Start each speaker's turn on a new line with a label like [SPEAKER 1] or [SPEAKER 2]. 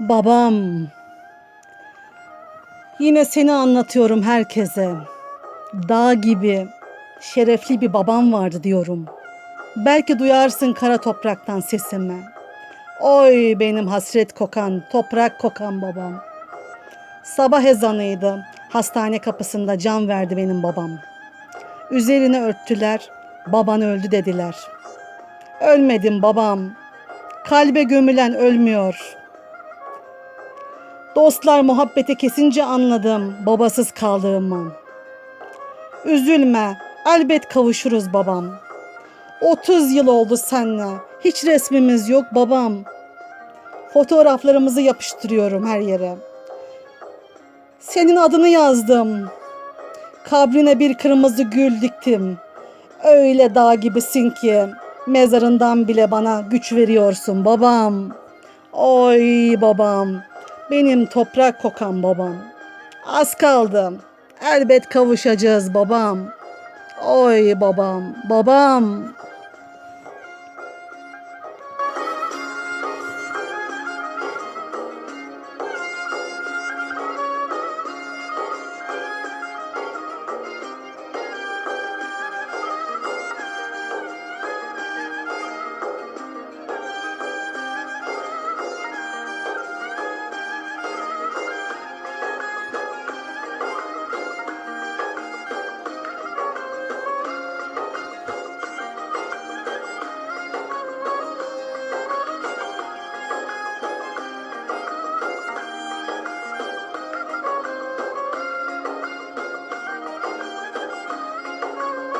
[SPEAKER 1] Babam. Yine seni anlatıyorum herkese. Dağ gibi şerefli bir babam vardı diyorum. Belki duyarsın kara topraktan sesimi. Oy benim hasret kokan, toprak kokan babam. Sabah ezanıydı. Hastane kapısında can verdi benim babam. Üzerine örttüler. Baban öldü dediler. Ölmedim babam. Kalbe gömülen ölmüyor. Dostlar muhabbeti kesince anladım babasız kaldığımı. Üzülme, elbet kavuşuruz babam. 30 yıl oldu senle. Hiç resmimiz yok babam. Fotoğraflarımızı yapıştırıyorum her yere. Senin adını yazdım. Kabrine bir kırmızı gül diktim. Öyle dağ gibisin ki mezarından bile bana güç veriyorsun babam. Oy babam. Benim toprak kokan babam. Az kaldı. Elbet kavuşacağız babam. Oy babam, babam.